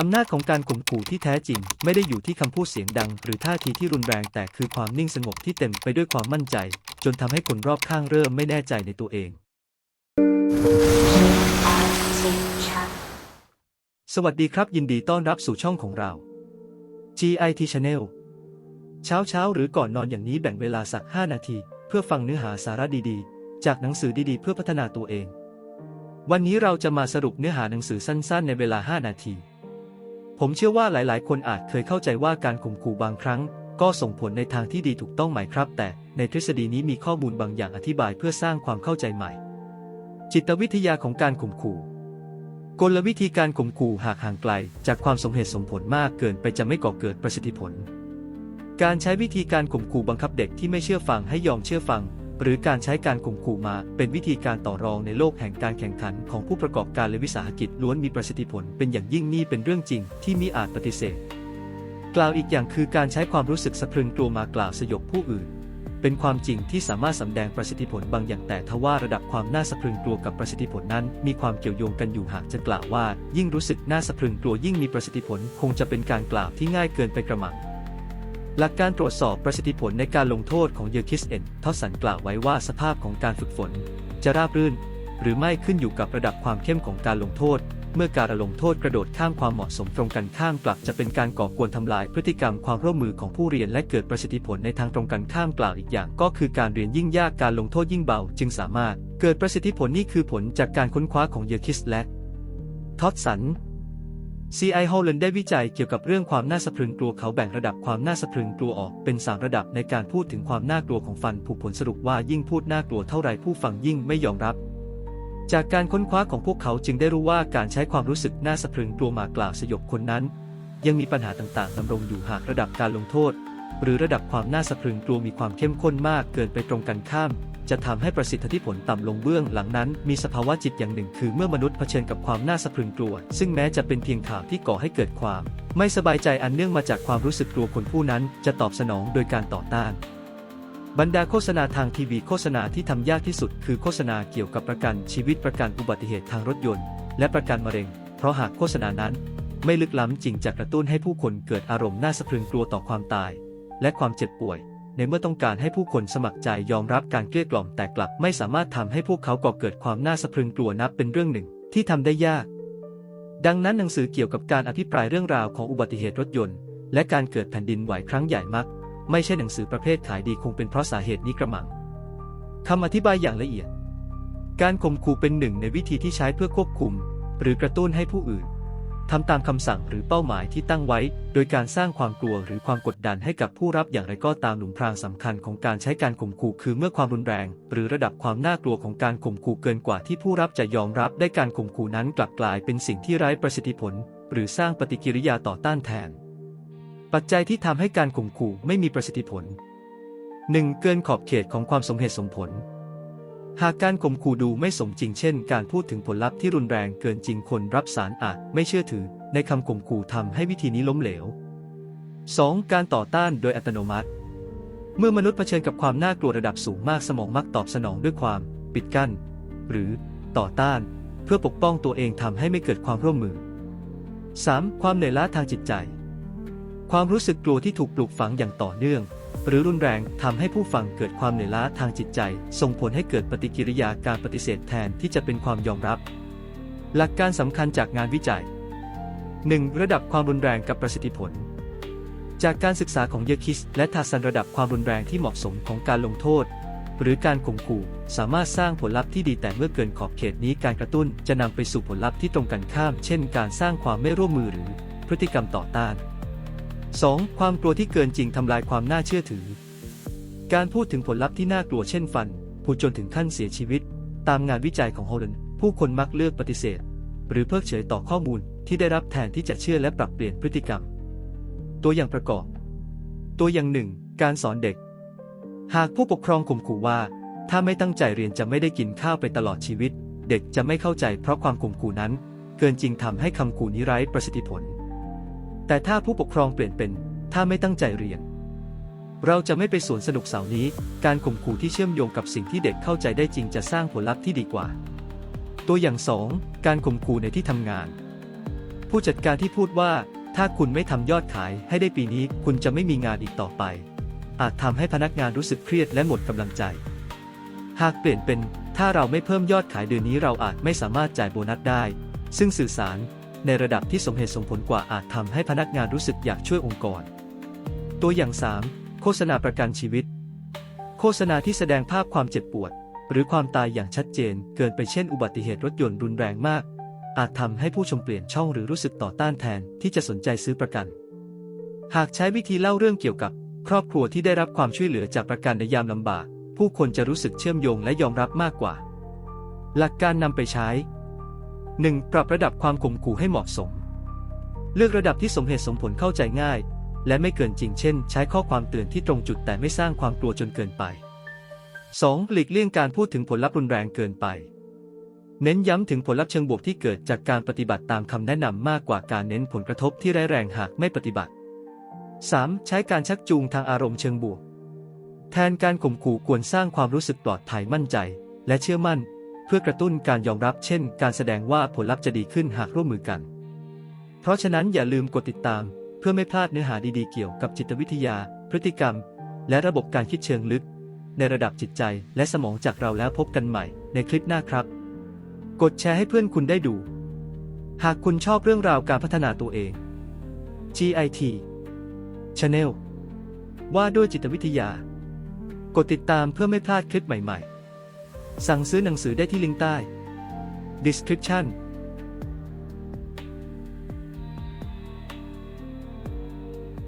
อำนาจของการข่มขู่ที่แท้จริง ไม่ได้อยู่ที่คำพูดเสียงดัง หรือท่าทีที่รุนแรงแต่คือความนิ่งสงบที่เต็มไปด้วยความมั่นใจ จนทำให้คนรอบข้างเริ่มไม่แน่ใจในตัวเอง สวัสดีครับ ยินดีต้อนรับสู่ช่องของเรา GIT Channel เช้าเช้าหรือก่อนนอนอย่างนี้แบ่งเวลาสัก 5 นาที เพื่อฟังเนื้อหาสาระดีๆ จากหนังสือดีๆ เพื่อพัฒนาตัวเอง วันนี้เราจะมาสรุปเนื้อหาหนังสือสั้นๆ ในเวลา 5 นาที ผมเชื่อว่าหลายๆ คนอาจเคยเข้าใจว่าการข่มขู่บางครั้ง ก็ส่งผลในทางที่ดีถูกต้องไหมครับ แต่ในทฤษฎีนี้มีข้อมูลบางอย่างอธิบายเพื่อสร้างความเข้าใจใหม่ จิตวิทยาของการข่มขู่กลวิธีการข่มขู่หากห่างไกล จากความสมเหตุสมผลมากเกินไปจะไม่ก่อเกิดประสิทธิผล การใช้วิธีการข่มขู่บังคับเด็กที่ไม่เชื่อฟังให้ยอมเชื่อฟัง หรือการใช้การข่มขู่มา เป็นวิธีการต่อรองในโลกแห่งการแข่งขันของผู้ประกอบการและวิสาหกิจล้วนมีประสิทธิผลเป็นอย่างยิ่งนี่เป็นเรื่องจริงที่มิอาจปฏิเสธ กล่าวอีกอย่างคือการใช้ความรู้สึกสะพรึงกลัวมากล่าวสยบผู้อื่น เป็นความจริงที่สามารถสำแดงประสิทธิผลบางอย่างแต่ทว่าระดับความน่าสะพรึงกลัวกับประสิทธิผลนั้น มีความเกี่ยวโยงกันอยู่หากจะกล่าวว่า ยิ่งรู้สึกน่าสะพรึงกลัวยิ่งมีประสิทธิผล คงจะเป็นการกล่าวที่ง่ายเกินไปกระมัง หลักการตรวจสอบประสิทธิผลในการลงโทษของเยอร์คิสเอนทอสันกล่าวไว้ว่าสภาพของการฝึกฝน จะราบรื่น หรือไม่ขึ้นอยู่กับระดับความเข้มของการลงโทษ เมื่อการลงโทษกระโดดข้ามความเหมาะสมตรงกันข้ามกลับจะเป็นการก่อกวนทำลายพฤติกรรมความร่วมมือของผู้เรียนและเกิดประสิทธิผลในทางตรงกันข้ามกล่าวอีกอย่าง ก็คือการเรียนยิ่งยากการลงโทษยิ่งเบา จึงสามารถ เกิดประสิทธิผลนี่คือผลจากการค้นคว้าของเยอร์คิสและทอสัน C.I. Holland ได้วิจัยเกี่ยวกับเรื่องความน่าสะพรึงกลัวเขาแบ่งระดับความน่าสะพรึงกลัวออกเป็น 3 ระดับในการพูดถึงความน่ากลัวของฟันผูกผลสรุปว่ายิ่งพูดน่ากลัวเท่าไรผู้ฟังยิ่งไม่ยอมรับ จากการค้นคว้าของพวกเขาจึงได้รู้ว่าการใช้ความรู้สึกน่าสะพรึงกลัวมากล่าวสยบคนนั้น ยังมีปัญหาต่างๆดำรงอยู่หากระดับการลงโทษ หรือระดับความน่าสะพรึงกลัวมีความเข้มข้นมากเกินไปตรงกันข้าม จะทำให้ประสิทธิผลต่ำลงเบื้องหลังนั้น มีสภาวะจิตอย่างหนึ่ง คือเมื่อมนุษย์เผชิญกับความน่าสะพรึงกลัว ซึ่งแม้จะเป็นเพียงข่าวที่ก่อให้เกิดความ ไม่สบายใจอันเนื่องมาจากความรู้สึกกลัวคนผู้นั้น จะตอบสนองโดยการต่อต้านบรรดาโฆษณาทางทีวีโฆษณาที่ทำยากที่สุด คือโฆษณาเกี่ยวกับประกันชีวิตประกันอุบัติเหตุทางรถยนต์ และประกันมะเร็ง เพราะหากโฆษณานั้น ไม่ลึกล้ำจริงจะกระตุ้นให้ผู้คนเกิดอารมณ์น่าสะพรึงกลัวต่อความตาย และความเจ็บป่วย ในเมื่อต้องการให้ผู้คนสมัครใจยอมรับการเกลี้ยกล่อมแต่กลับไม่สามารถทำให้พวกเขาก่อเกิดความน่าสะพรึงกลัวนับเป็นเรื่องหนึ่ง ที่ทำได้ยาก ดังนั้นหนังสือเกี่ยวกับการอภิปรายเรื่องราวของอุบัติเหตุรถยนต์ และการเกิดแผ่นดินไหวครั้งใหญ่มัก ไม่ใช่หนังสือประเภทขายดีคงเป็นเพราะสาเหตุนี้กระมังคำอธิบายอย่างละเอียด การข่มขู่เป็นหนึ่งในวิธีที่ใช้เพื่อควบคุม หรือกระตุ้นให้ผู้อื่น ทำตามคำสั่งหรือเป้าหมายที่ตั้งไว้ โดยการสร้างความกลัวหรือความกดดันให้กับผู้รับอย่างไรก็ตามหลุมพรางสำคัญของการใช้การข่มขู่คือเมื่อความรุนแรง หรือระดับความน่ากลัวของการข่มขู่เกินกว่าที่ผู้รับจะยอมรับได้การข่มขู่นั้นกลับกลายเป็นสิ่งที่ไร้ประสิทธิผล หรือสร้างปฏิกิริยาต่อต้านแทน ปัจจัยที่ทำให้การข่มขู่ไม่มีประสิทธิผล 1. เกินขอบเขตของความสมเหตุสมผล หากการข่มขู่ดูไม่สมจริงเช่น การพูดถึงผลลัพธ์ที่รุนแรงเกินจริงคนรับสารอาจไม่เชื่อถือ ในคำข่มขู่ทำให้วิธีนี้ล้มเหลว 2. การต่อต้านโดยอัตโนมัติ เมื่อมนุษย์เผชิญกับความน่ากลัวระดับสูงมากสมองมักตอบสนองด้วยความปิดกั้น หรือต่อต้าน เพื่อปกป้องตัวเองทำให้ไม่เกิดความร่วมมือ 3. ความเหนื่อยล้าทางจิตใจ ความรู้สึกกลัวที่ถูกปลูกฝังอย่างต่อเนื่อง หรือรุนแรงทำให้ผู้ฟังเกิดความเหนื่อยล้าทางจิตใจ ส่งผลให้เกิดปฏิกิริยาการปฏิเสธแทนที่จะเป็นความยอมรับ หลักการสำคัญจากงานวิจัย 1. ระดับความรุนแรงกับประสิทธิผล จากการศึกษาของเยอคิส และทาซันระดับความรุนแรงที่เหมาะสมของการลงโทษ หรือการข่มขู่สามารถสร้างผลลัพธ์ที่ดีแต่เมื่อเกินขอบเขตนี้การกระตุ้นจะนำไปสู่ผลลัพธ์ที่ตรงกันข้าม เช่น การสร้างความไม่ร่วมมือหรือพฤติกรรมต่อต้าน 2. ความกลัวที่เกินจริงทำลายความน่าเชื่อถือ การพูดถึงผลลัพธ์ที่น่ากลัวเช่นฟันผูจนถึงขั้นเสียชีวิต ตามงานวิจัยของโฮล a นผู้คนมักเลือกปฏิเสธ หรือเพิกเฉยต่อข้อมูลที่ได้รับแทนที่จะเชื่อและปรับเปลี่ยนพฤติกรรม ตัวอย่างประกอบ ตัวอย่างหนึ่งการสอนเด็ก หากผู้ปกครองข่มขู่ว่า ถ้าไม่ตั้งใจเรียนจะไม่ได้กินข้าวไปตลอดชีวิต เด็กจะไม่เข้าใจเพราะความข่มขู่นั้น เกินจริงทำให้คำขู่นี้ไร้ประสิทธิผล แต่ถ้าผู้ปกครองเปลี่ยนเป็น ถ้าไม่ตั้งใจเรียน เราจะไม่ไปสวนสนุกเสาร์นี้ การข่มขู่ที่เชื่อมโยงกับสิ่งที่เด็กเข้าใจได้จริงจะสร้างผลลัพธ์ที่ดีกว่า ตัวอย่าง 2 การข่มขู่ในที่ทำงาน ผู้จัดการที่พูดว่า ถ้าคุณไม่ทำยอดขายให้ได้ปีนี้คุณจะไม่มีงานอีกต่อไป อาจทำให้พนักงานรู้สึกเครียดและหมดกำลังใจ หากเปลี่ยนเป็น ถ้าเราไม่เพิ่มยอดขายเดือนนี้เราอาจไม่สามารถจ่ายโบนัสได้ ซึ่งสื่อสาร ในระดับที่สมเหตุสมผลกว่าอาจทำให้พนักงานรู้สึกอยากช่วยองค์กร ตัวอย่าง 3 โฆษณาประกันชีวิต โฆษณาที่แสดงภาพความเจ็บปวด หรือความตายอย่างชัดเจน เกินไปเช่นอุบัติเหตุรถยนต์รุนแรงมาก อาจทำให้ผู้ชมเปลี่ยนช่องหรือรู้สึกต่อต้านแทนที่จะสนใจซื้อประกัน หากใช้วิธีเล่าเรื่องเกี่ยวกับ ครอบครัวที่ได้รับความช่วยเหลือจากประกันในยามลำบาก ผู้คนจะรู้สึกเชื่อมโยงและยอมรับมากกว่า หลักการนำไปใช้ 1. ปรับระดับความข่มขู่ให้เหมาะสม เลือกระดับที่สมเหตุสมผลเข้าใจง่าย และไม่เกินจริงเช่น ใช้ข้อความเตือนที่ตรงจุดแต่ไม่สร้างความกลัวจนเกินไป 2. หลีกเลี่ยงการพูดถึงผลลัพธ์รุนแรงเกินไป เน้นย้ำถึงผลลัพธ์เชิงบวกที่เกิดจากการปฏิบัติตามคำแนะนำมากกว่าการเน้นผลกระทบที่ร้ายแรงหากไม่ปฏิบัติ 3. ใช้การชักจูงทางอารมณ์เชิงบวก แทนการข่มขู่ควรสร้างความรู้สึกปลอดภัยมั่นใจ และเชื่อมั่น เพื่อกระตุ้นการยอมรับเช่น การแสดงว่าผลลัพธ์จะดีขึ้นหากร่วมมือกัน เพราะฉะนั้นอย่าลืมกดติดตาม เพื่อไม่พลาดเนื้อหาดีๆเกี่ยวกับจิตวิทยา พฤติกรรม และระบบการคิดเชิงลึก ในระดับจิตใจและสมองจากเราแล้วพบกันใหม่ในคลิปหน้าครับ กดแชร์ให้เพื่อนคุณได้ดู หากคุณชอบเรื่องราวการพัฒนาตัวเอง GIT Channel ว่าด้วยจิตวิทยา กดติดตามเพื่อไม่พลาดคลิปใหม่ ๆ สั่งซื้อหนังสือได้ที่ลิงก์ใต้ description